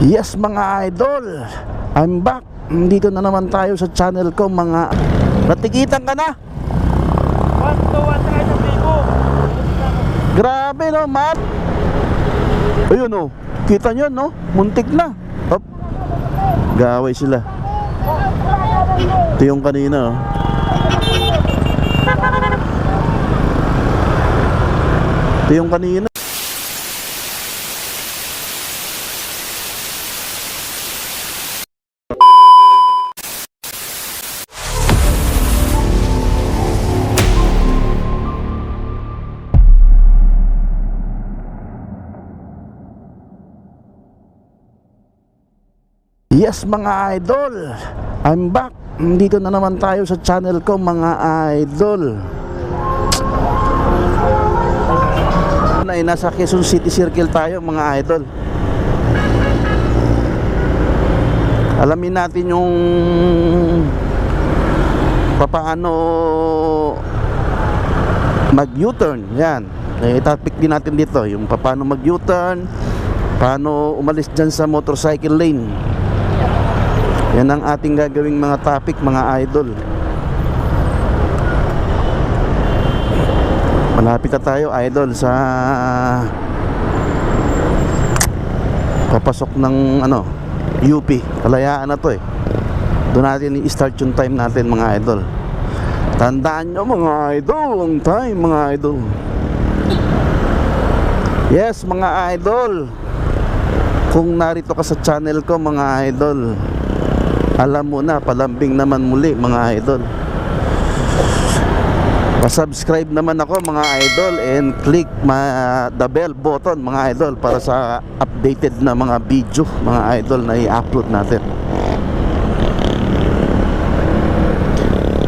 Yes mga idol, I'm back. Dito na naman tayo sa channel ko mga Natikitan ka na? One to one try ng bigo. Grabe no, map. Ayun oh, kita nyo no? Muntik na. Hop. Gaway sila. Ito yung kanina oh. Ito yung kanina. Yes mga idol, I'm back. Dito na naman tayo sa channel ko mga idol. Na eh, nasa Quezon City Circle tayo mga idol. Alamin natin yung papaano mag U-turn. Yan. Eh, topic din natin dito, yung paano mag U-turn, paano umalis dyan sa motorcycle lane. Yan ang ating gagawing mga topic mga idol. Malapit na tayo idol sa papasok ng ano UP. Kalayaan na to eh. Doon natin i-start yung time natin mga idol. Tandaan nyo mga idol, ang time mga idol. Yes mga idol. Kung narito ka sa channel ko mga idol, alam mo na, palambing naman muli mga idol. Pa-subscribe naman ako mga idol and click the bell button mga idol para sa updated na mga video mga idol na i-upload natin.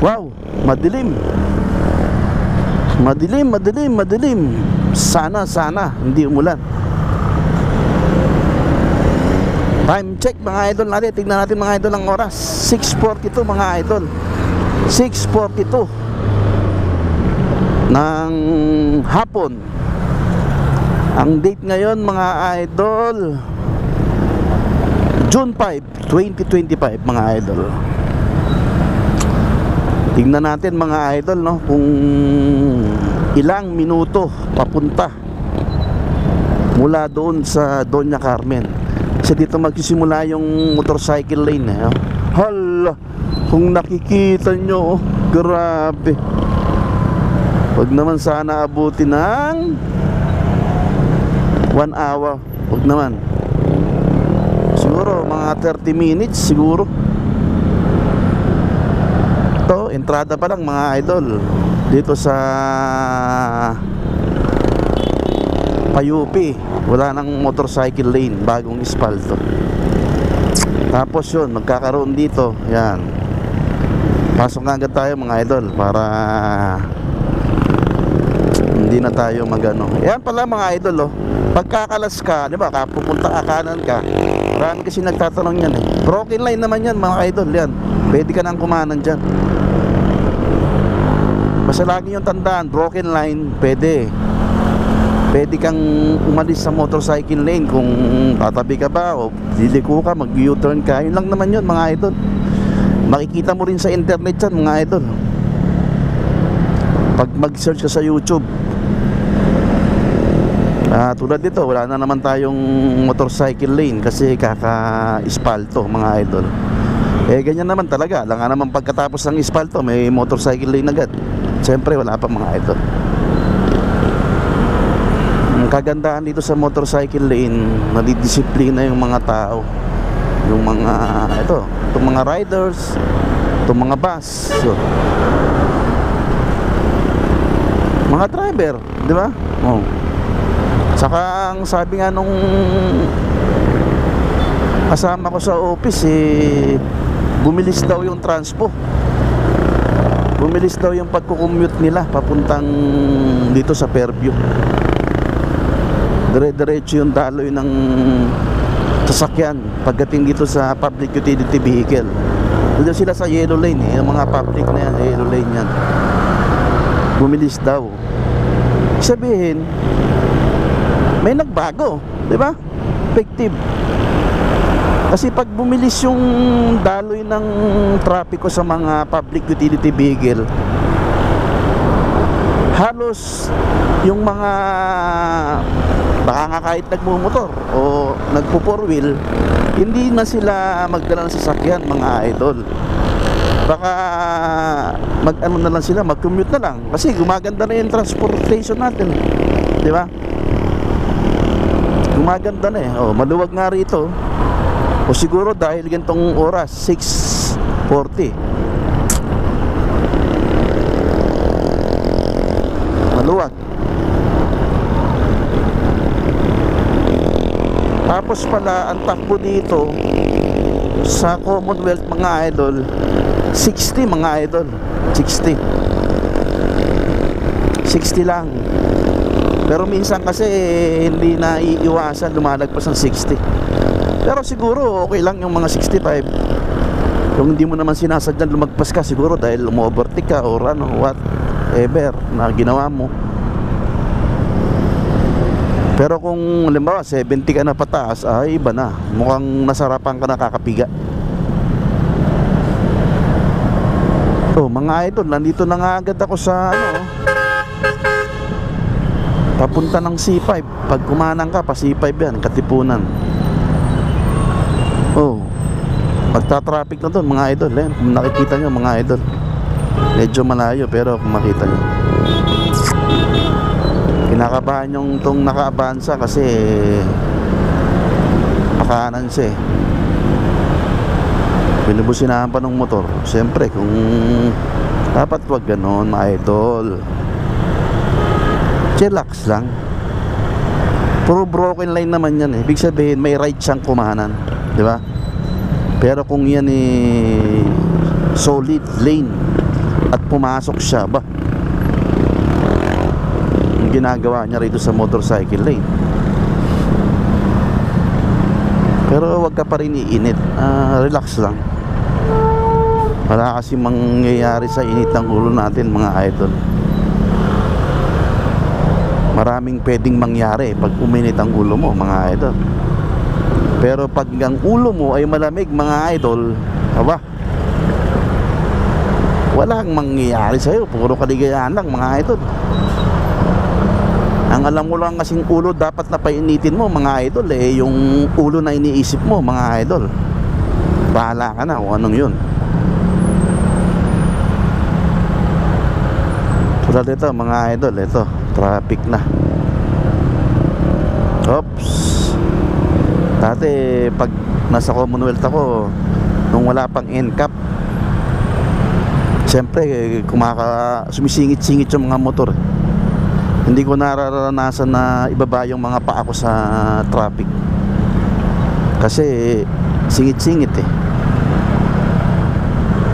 Wow, madilim. Madilim, madilim, madilim. Sana, sana hindi umulan. Time check mga idol natin. Tignan natin mga idol ang oras. 6.42 mga idol. 6.42 ng hapon. Ang date ngayon mga idol June 5, 2025 mga idol. Tingnan natin mga idol no kung ilang minuto papunta mula doon sa Doña Carmen. Kasi dito magsisimula yung motorcycle lane eh. oh. Hala, kung nakikita nyo, oh, grabe. Wag naman sana abuti ng 1 hour. Wag naman. Siguro mga 30 minutes siguro. Ito, entrada pa lang mga idol. Dito sa Payupi wala nang motorcycle lane bagong espalto tapos yun magkakaroon dito yan. Pasok na agad tayo mga idol para hindi na tayo magano. Yan pala mga idol oh. Pagkakalas ka di ba pupunta ka kanan ka marami kasi nagtatanong yan eh. Broken line naman yan mga idol yan. Pwede ka nang kumanan dyan. Basta lagi yung tandaan broken line pwede pwede kang umalis sa motorcycle lane kung tatabi ka ba o liliko ka, mag U-turn ka. Yun lang naman yun mga idol. Makikita mo rin sa internet yan mga idol. Pag mag-search ka sa YouTube. Ah, tulad dito wala na naman tayong motorcycle lane kasi kaka-espalto mga idol. Eh ganyan naman talaga. Lang naman pagkatapos ng espalto may motorcycle lane agad. Siyempre wala pa mga idol ang kagandahan dito sa motorcycle lane nadidisiplina yung mga tao. Yung mga ito itong mga riders itong mga bus so, mga driver di ba? Oh. saka ang sabi nga nung kasama ko sa office eh bumilis daw yung transpo. Bumilis daw yung pagkukommute nila papuntang dito sa Fairview dire-diretso yung daloy ng sasakyan pagdating dito sa public utility vehicle. Doon sila sa yellow lane eh, yung mga public na yan yellow lane yan. Bumilis daw. Sabihin may nagbago di ba? Effective. Kasi pag bumilis yung daloy ng trapiko sa mga public utility vehicle, halos yung mga baka nga kahit nagmumotor o nagpo four wheel, hindi na sila magdala ng sasakyan mga idol. Baka mag ano na lang sila, mag-commute na lang kasi gumaganda na yung transportation natin. Di ba? Gumaganda na eh. Oh, maluwag nga rito. O siguro dahil gantong oras, 6.40. Maluwag. Tapos pala, ang takbo dito sa Commonwealth mga idol, 60 mga idol. 60. 60 lang. Pero minsan kasi hindi na iiwasan lumalagpas ng 60. Pero siguro okay lang yung mga 65. Kung hindi mo naman sinasadyan lumagpas ka siguro dahil umu-overtake ka or ano, whatever na ginawa mo. Pero kung halimbawa 70 ka na pataas, ay iba na. Mukhang nasarapan ka nakakapiga. Oh, mga idol, nandito na nga agad ako sa ano, papunta ng C5. Pag kumanang ka, pa C5 yan, Katipunan. Oh, magta-traffic na doon mga idol. Eh. Kung nakikita nyo mga idol, medyo malayo pero kung makita nyo. Kinakabahan yung tong nakaabansa kasi pakanan siya eh. Binubusinahan pa ng motor. Siyempre, kung dapat wag ganon, mga idol. Chillax lang. Puro broken line naman yan eh. Ibig sabihin may right siyang kumanan di ba? Pero kung yan eh solid lane at pumasok siya ba ginagawa niya rito sa motorcycle lane. Pero wag ka pa rin iinit. Ah, relax lang. Wala kasi mangyayari sa init ng ulo natin mga idol. Maraming pwedeng mangyari pag uminit ang ulo mo mga idol. Pero pag ang ulo mo ay malamig mga idol aba walang mangyayari sa'yo. Puro kaligayahan lang mga idol ang alam mo lang kasing ulo dapat na painitin mo mga idol eh yung ulo na iniisip mo mga idol. Bahala ka na kung anong yun. Tulad ito mga idol ito traffic na. Oops. Dati pag nasa Commonwealth ako nung wala pang NCAP siyempre kumaka sumisingit-singit yung mga motor hindi ko nararanasan na ibaba yung mga paa ko sa traffic kasi singit-singit eh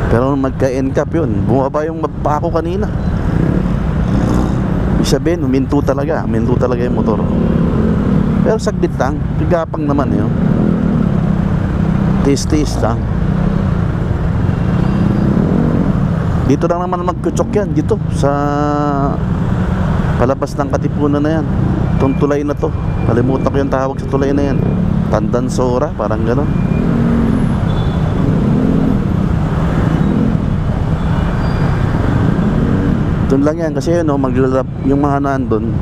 pero nung magka-NCAP yun bumaba yung paa ko kanina Ibig sabihin, huminto talaga. Huminto talaga yung motor. Pero saglit lang. Pigapang naman yun. Tis-tis lang. Dito lang naman magkutsok yan. Dito. Sa palabas ng katipunan na yan. Itong tulay na to. Kalimutan ko yung tawag sa tulay na yan. Tandansora. Parang gano'n. Doon lang yan kasi yun, no, maglalab yung mga nandun,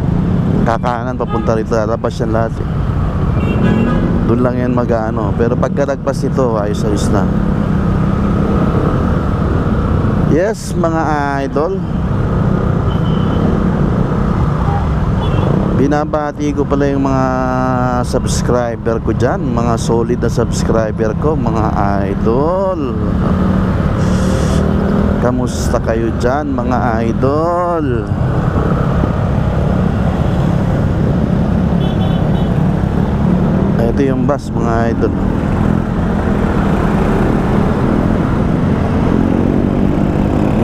kakanan papunta rito, lalabas yan lahat. Eh. Doon lang yan mag-ano. Pero pagkalagpas nito, ayos-ayos na. Yes, mga idol. Binabati ko pala yung mga subscriber ko dyan, mga solid na subscriber ko, mga idol. Kamusta kayo dyan mga idol? Ito yung bus mga idol.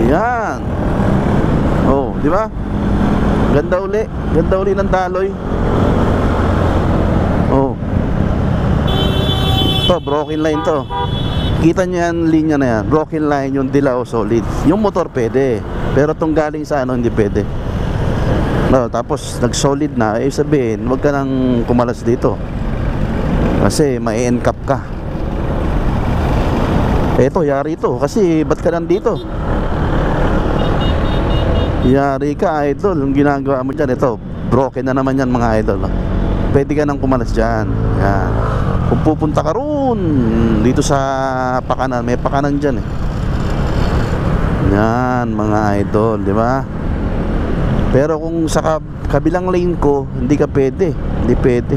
Yan. Oh, di ba? Ganda uli. Ganda uli ng daloy. Oh. To, broken line to. Kita niyo yan, linya na yan. Broken line yung dilaw solid. Yung motor pwede. Pero tong galing sa ano, hindi pwede. No, tapos nag-solid na, eh sabihin, wag ka nang kumalas dito. Kasi may encap ka. Eto, yari ito. Kasi, ba't ka nandito? Yari ka, idol. Yung ginagawa mo dyan, ito, broken na naman yan, mga idol. Pwede ka nang kumalas dyan. Yan. Kung pupunta ka roon, dito sa pakanan, may pakanan dyan eh. Yan, mga idol, di ba? Pero kung sa kab- kabilang lane ko, hindi ka pwede. Hindi pwede.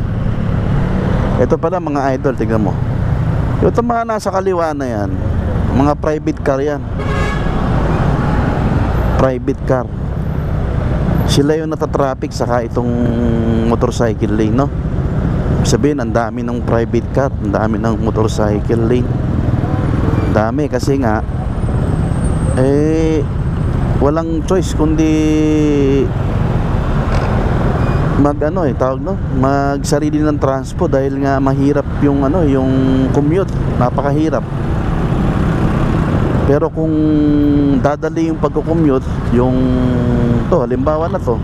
Ito pala mga idol, tingnan mo. Yung mga nasa kaliwa na yan, mga private car yan. Private car. Sila yung natatraffic saka itong motorcycle lane, no? Sabihin, ang dami ng private car, ang dami ng motorcycle lane. Dami kasi nga, eh, walang choice kundi mag ano eh tawag no mag sarili ng transpo dahil nga mahirap yung ano yung commute napakahirap pero kung dadali yung pagko-commute yung to halimbawa na to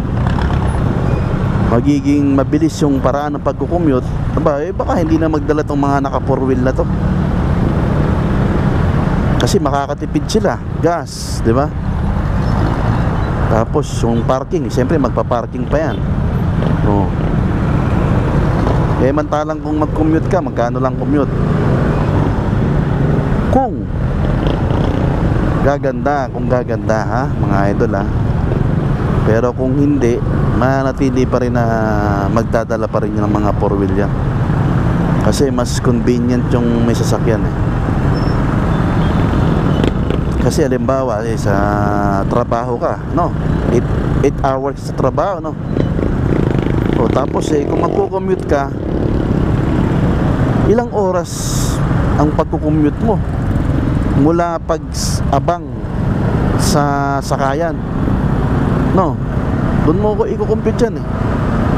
magiging mabilis yung paraan ng pagko-commute aba eh baka hindi na magdala tong mga naka four wheel na to kasi makakatipid sila gas di ba tapos yung parking siyempre magpa-parking pa yan Oo. Eh mantalang kung mag-commute ka, magkano lang commute? Kung gaganda, kung gaganda ha, mga idol ha. Pero kung hindi, manatili pa rin na magdadala pa rin ng mga four wheel yan. Kasi mas convenient yung may sasakyan eh. Kasi halimbawa eh, sa trabaho ka, no? 8 hours sa trabaho, no? O tapos eh, kung magko-commute ka, ilang oras ang pagko-commute mo? Mula pag abang sa sakayan. No? Doon mo ko i-compute yan eh.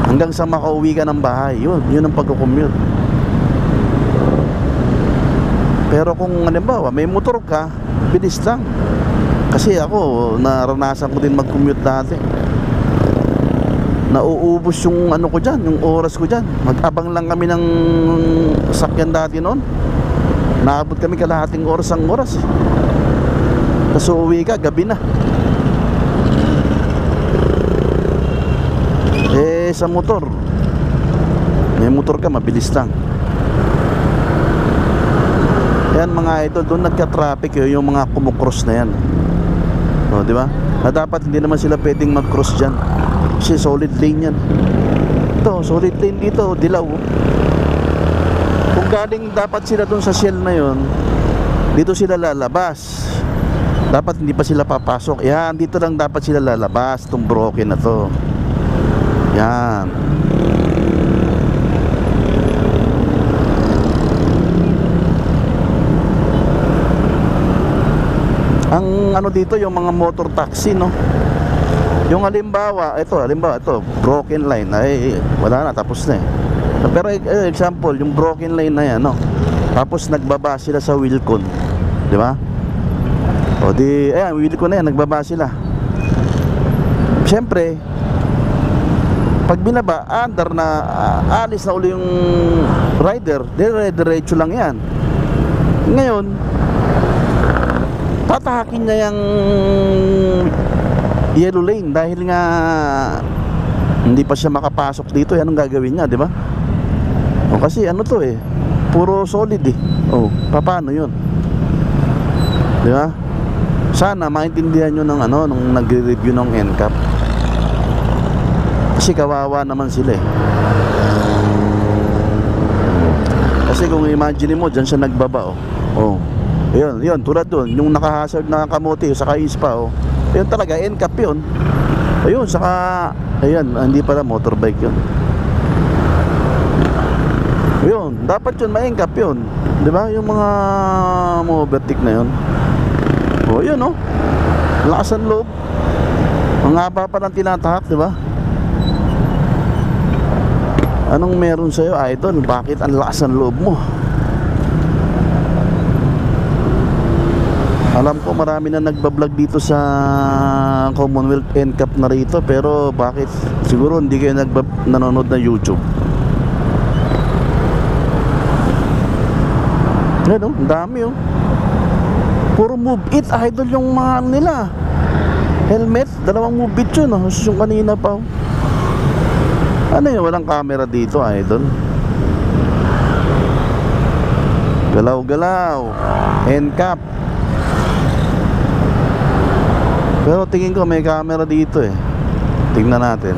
Hanggang sa makauwi ka ng bahay. Yun, yun ang pagko-commute. Pero kung halimbawa, may motor ka, bilis lang. Kasi ako, naranasan ko din mag-commute dati nauubos yung ano ko dyan, yung oras ko dyan. Mag-abang lang kami ng sakyan dati noon. Naabot kami kalahating oras ang oras. Tapos uuwi ka, gabi na. Eh, sa motor. May motor ka, mabilis lang. Yan mga idol, doon nagka-traffic yun, yung mga kumukross na yan. O, di ba? Na dapat hindi naman sila pwedeng mag-cross dyan. Kasi solid lane yan. Ito, solid lane dito, dilaw. Kung galing dapat sila dun sa shell na yon, dito sila lalabas. Dapat hindi pa sila papasok. Yan, dito lang dapat sila lalabas. Itong broken na to. Yan. Ang ano dito, yung mga motor taxi, no? Yung halimbawa, ito, halimbawa, ito, broken line, ay wala na, tapos na eh. Pero eh, example, yung broken line na yan, no? Tapos nagbaba sila sa Wilcon, di ba? O di, ayan, Wilcon na yan, nagbaba sila. Siyempre, pag binaba, under na, ah, alis na uli yung rider, dire-diretso lang yan. Ngayon, tatahakin niya yung yellow lane dahil nga hindi pa siya makapasok dito yan ang gagawin niya di ba o kasi ano to eh puro solid eh. O paano yun? Di ba? Sana maintindihan nyo ng ano nung nagre-review ng NCAP kasi kawawa naman sila eh. Kasi kung imagine mo dyan siya nagbaba oh. Oh. Ayun, yun, tulad doon, yung nakahazard na kamote saka ispa, oh. Yun talaga, NCAP yun. Ayun, saka, ayun, hindi pala motorbike yun. Ayun, dapat yun, ma-NCAP yun. Di ba? Yung mga mobertik na yun. Oh, yun, oh. Lakas ang loob. Ang haba pa ng tinatahak, di ba? Anong meron sa'yo, idol? Bakit ang lakas ang loob mo? Alam ko marami na nagbablog dito sa Commonwealth NCAP na rito pero bakit siguro hindi kayo nanonood na YouTube. Yan oh, dami oh. Puro move it, idol yung mga ano nila. Helmet, dalawang move it yun. Oh. Yung kanina pa. oh. Ano yun, walang camera dito, idol. Galaw-galaw. Handcap. Pero tingin ko may camera dito eh. Tingnan natin.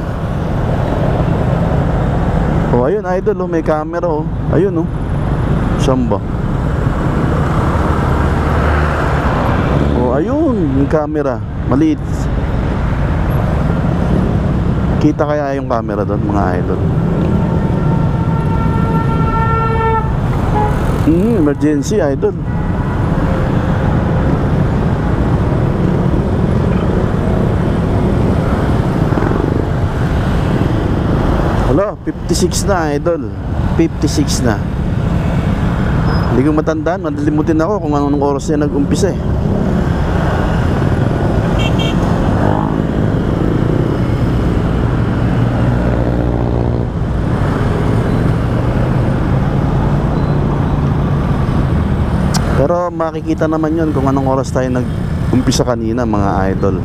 Oh, ayun, idol, oh, may camera, oh. Ayun, oh. Saan ba? Oh, ayun, yung camera. Maliit. Kita kaya yung camera doon, mga idol. Hmm, emergency, idol. Hello, 56 na, idol. 56 na. Hindi ko matandaan, madalimutin ako kung anong oras niya nag-umpisa eh. Pero makikita naman yun kung anong oras tayo nag-umpisa kanina mga idol.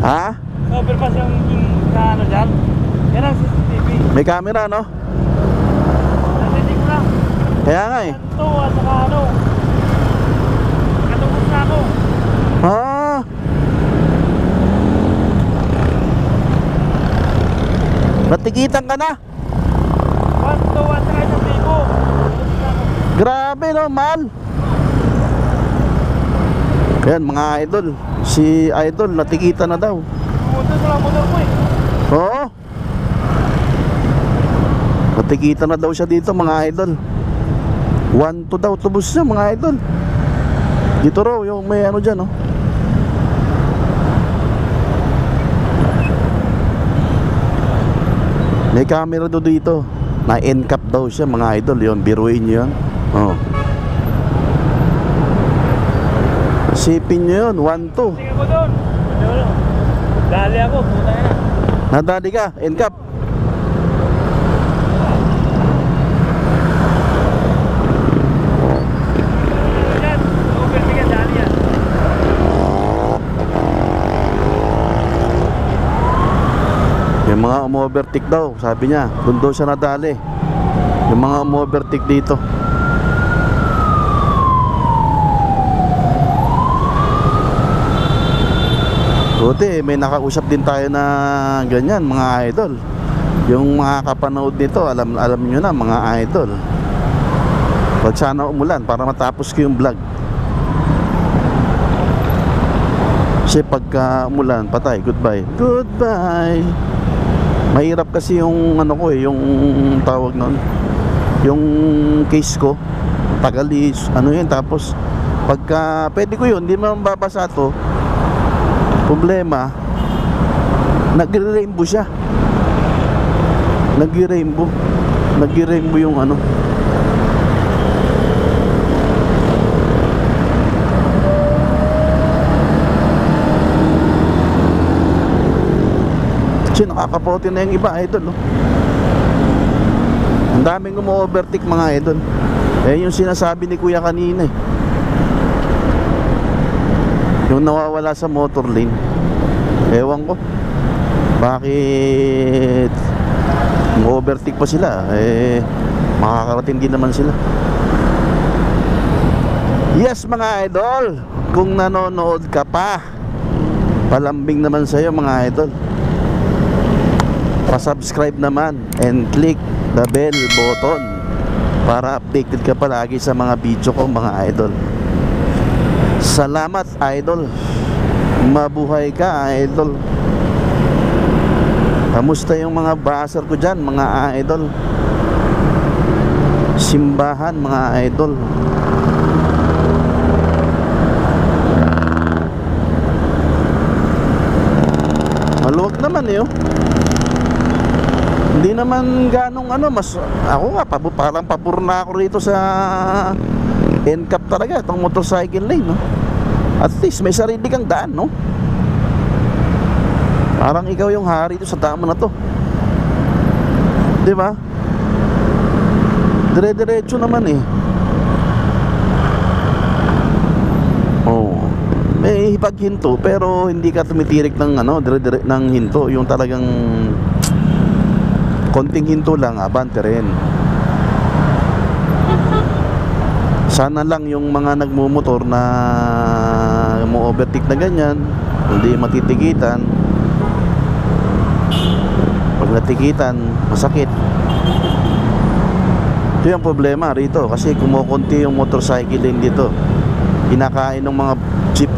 Ha? Overpass yung, sa ano dyan. Yan ang CCTV. May camera no? Narinig ko lang. Kaya nga eh. Ito at saka ano. Katungkol na ako. Ah! Natikitan ka na? One to one saka isang libo. Grabe no, mahal. Ayan mga idol. Si idol natikita na daw. Pumunta sa motor ko eh. Oo. Natikita na daw siya dito mga idol. 1 to daw tubos niya mga idol. Dito raw yung may ano dyan oh. May camera do dito. Na NCAP daw siya mga idol yon biruin niyo yun. Oh. Sipin niyo yun, 1 to. Tingnan ko doon. Ano, Dali ako, puta na. Nadali ka, NCAP. Yan, overtake yan, dali yan. Yung mga umovertake daw, sabi niya, doon daw siya nadali. Yung mga umovertake dito. Buti, may nakausap din tayo na ganyan, mga idol. Yung mga kapanood nito, alam alam niyo na, mga idol. Pag sana umulan, para matapos ko yung vlog. Kasi pagka umulan, patay, goodbye. Goodbye. Mahirap kasi yung ano ko eh, yung tawag nun. Yung case ko, tagalis, ano yun, tapos pagka, pwede ko yun, hindi mo babasa to. Problema, nagre-rainbow siya. Nagre-rainbow. Nagre-rainbow yung ano. Kasi nakakapote na yung iba, idol. Oh. Ang daming umu-overtake mga idol. Eh yung sinasabi ni Kuya kanina eh. Yung nawawala sa motor lane. Ewan ko. Bakit overtake pa sila? Eh, makakarating din naman sila. Yes mga idol, kung nanonood ka pa, palambing naman sa'yo mga idol pa-subscribe naman and click the bell button para updated ka palagi sa mga video ko mga idol. Salamat idol. Mabuhay ka idol. Kamusta yung mga baser ko dyan mga idol? Simbahan mga idol. Maluwag naman eh oh. Hindi naman ganong ano, mas ako nga pabu, parang pabor na ako rito sa NCAP talaga, itong motorcycle lane, no. At least may sarili kang daan, no. Parang ikaw yung hari dito sa mo na to. 'Di ba? Dire-diretso naman eh. Oo. May hipaghinto pero hindi ka tumitirik ng ano, dire-dire ng hinto, yung talagang konting hinto lang, abante rin. Sana lang yung mga nagmumotor na mo overtake na ganyan, hindi matitigitan. Pag natikitan, masakit. Ito yung problema rito kasi kumukunti yung motorcycle din dito. Kinakain ng mga jeep.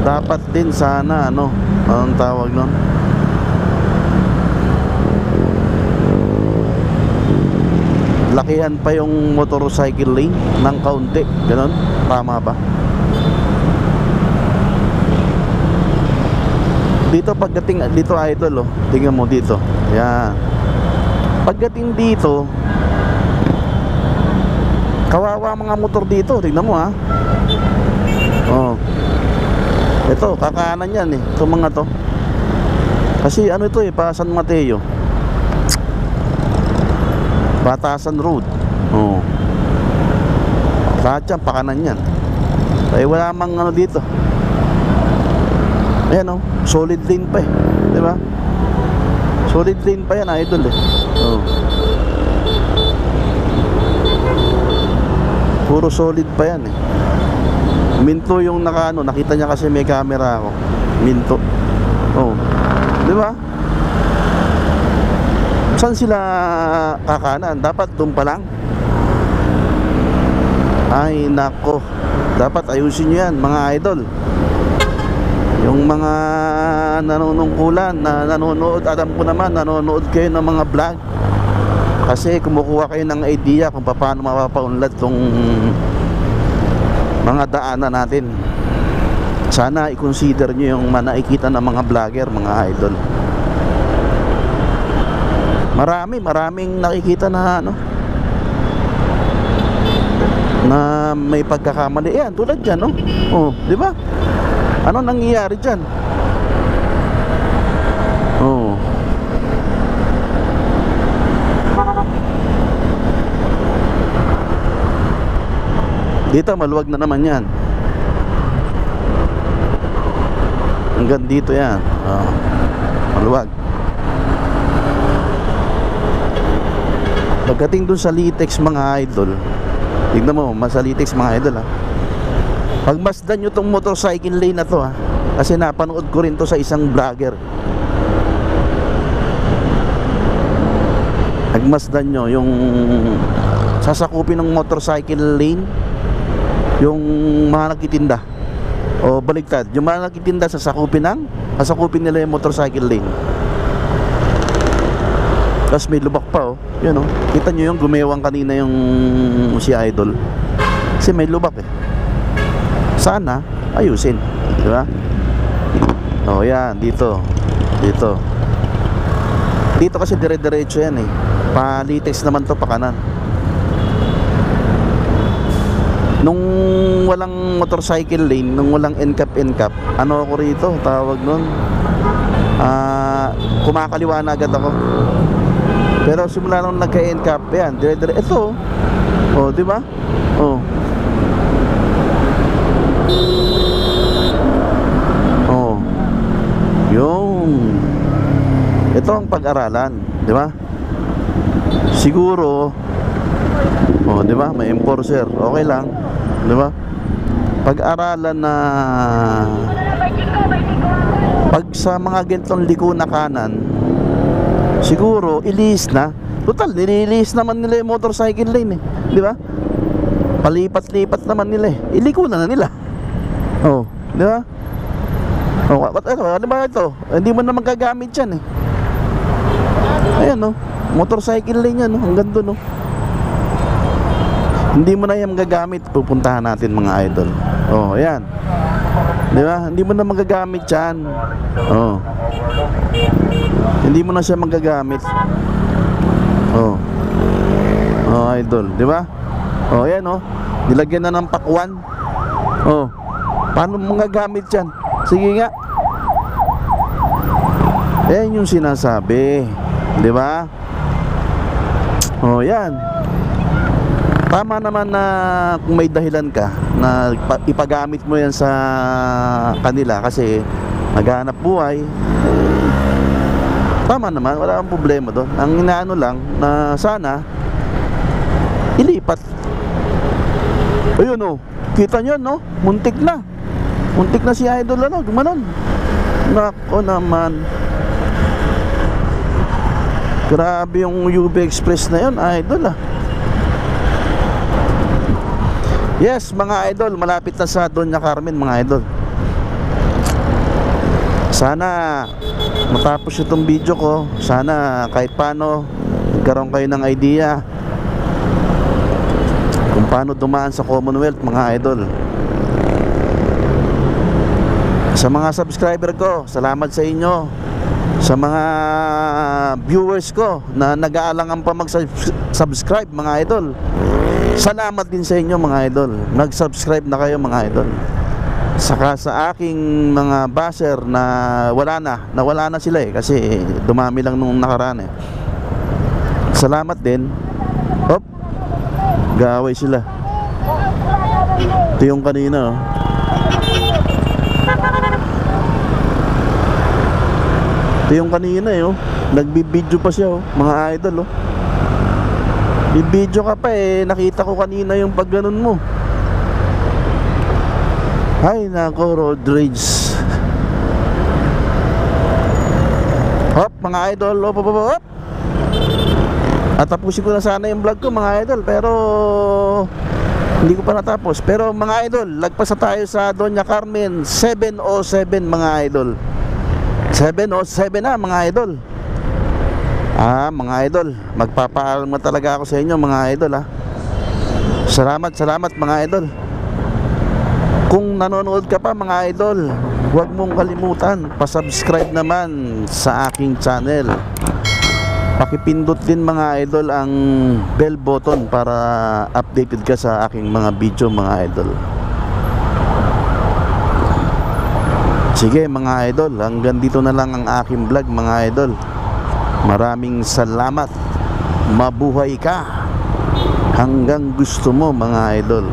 Dapat din sana ano, anong tawag nun? Lakihan pa yung motorcycle lane ng kaunti. Ganon? Tama ba? Dito pagdating dito idol oh. Tingnan mo dito. Yan. Pagdating dito kawawa mga motor dito. Tingnan mo ha. Oh. Ito, kakaanan yan eh. Ito mga to. Kasi ano ito eh, pa San Mateo. Batasan Road. Oh. Lahat yan, pakanan yan. Eh wala mang ano dito. Ayan oh, solid lane pa eh. Di ba? Solid lane pa yan, idol eh. Oh. Puro solid pa yan eh. Minto yung naka ano, nakita niya kasi may camera ako. Minto. Oh. Di ba? Saan sila kakanan? Dapat doon pa lang. Ay, nako. Dapat ayusin nyo yan, mga idol. Yung mga nanunungkulan na nanonood, alam ko naman, nanonood kayo ng mga vlog. Kasi kumukuha kayo ng idea kung paano mapapaunlad tong mga daanan natin. Sana i-consider nyo yung manaikita ng mga vlogger, mga idol. Marami, maraming nakikita na ano na may pagkakamali. Yan, tulad dyan, no? Oh, di ba? Ano nangyayari dyan? Oh. Dito, maluwag na naman yan. Hanggang dito yan. Oh. Maluwag. Pagdating dun sa Litex mga idol, tignan mo, mas sa Litex mga idol ha. Pagmasdan nyo tong motorcycle lane na to ha. Kasi napanood ko rin to sa isang vlogger. Pagmasdan nyo yung sasakupin ng motorcycle lane yung mga nagtitinda o baligtad yung mga nagtitinda sasakupin ng sasakupin nila yung motorcycle lane. Tapos may lubak pa oh. Yun oh. Kita nyo yung gumewang kanina yung si idol. Kasi may lubak eh. Sana ayusin di ba? Oh yan dito dito. Dito kasi dire-diretso yan eh. Palitex naman to pa kanan nung walang motorcycle lane nung walang NCAP NCAP ano ako rito tawag nun? Ah kumakaliwa na agad ako. Pero simula nung nagka NCAP yan dire dire ito oh di ba? Oh. Oh. Yung ito ang pag-aralan di ba? Siguro oh di ba? May enforcer. Okay lang di ba? Pag-aralan na pag sa mga gantong liko na kanan siguro ilis na. Total nililis naman nila yung motorcycle lane eh. Di ba? Palipat-lipat naman nila eh. Iliko na na nila. Oh di ba? Oh what ito ano ba ito? Hindi mo na magagamit yan eh. Ayan oh. Motorcycle lane yan oh. Hanggang doon oh hindi mo na yan magagamit pupuntahan natin mga idol. Oh ayan di ba? Hindi mo na magagamit yan. Oh. Hindi mo na siya magagamit. Oh. Oh idol. Di ba? Oh ayan oh. Nilagyan na ng pakwan. Oh. Paano magagamit yan? Sige nga. Yan yung sinasabi. Di ba? O yan. Tama naman na kung may dahilan ka na ipa- ipagamit mo yan sa kanila kasi naghahanap buhay. eh, tama naman, wala kang problema doon. Ang inaano lang na sana ilipat. Ayun oh, kita nyo no? Muntik na. Muntik na si Idol ano, gumanon. Nako naman. Grabe yung UB Express na yun, Idol ah. Yes, mga idol, malapit na sa Doña Carmen, mga idol. Sana matapos itong video ko, sana kahit paano magkaroon kayo ng idea kung paano dumaan sa Commonwealth, mga idol. Sa mga subscriber ko, salamat sa inyo. Sa mga viewers ko na nag-aalangan pa mag-subscribe, mga idol. Salamat din sa inyo mga idol. Nag-subscribe na kayo mga idol. Saka sa aking mga basher na wala na, nawala na sila eh kasi dumami lang nung nakaraan eh. Salamat din. Hop. Gaway sila. Ito yung kanina oh. Ito yung kanina eh oh. Nagbibideo pa siya oh, mga idol oh. Bibidyo ka pa eh. Nakita ko kanina yung pag ganun mo. Ay, nako, road rage. Hop, mga idol. Hop, hop, hop. At tapusin ko na sana yung vlog ko, mga idol. Pero, hindi ko pa natapos. Pero, mga idol, lagpas na tayo sa Doña Carmen 707, mga idol. 707 na, mga idol. Ah, mga idol, magpapaalam na talaga ako sa inyo mga idol ha. Salamat, salamat mga idol. Kung nanonood ka pa mga idol, huwag mong kalimutan, pasubscribe naman sa aking channel. Pakipindot din mga idol ang bell button para updated ka sa aking mga video mga idol. Sige mga idol, hanggang dito na lang ang aking vlog mga idol. Maraming salamat. Mabuhay ka hanggang gusto mo mga idol.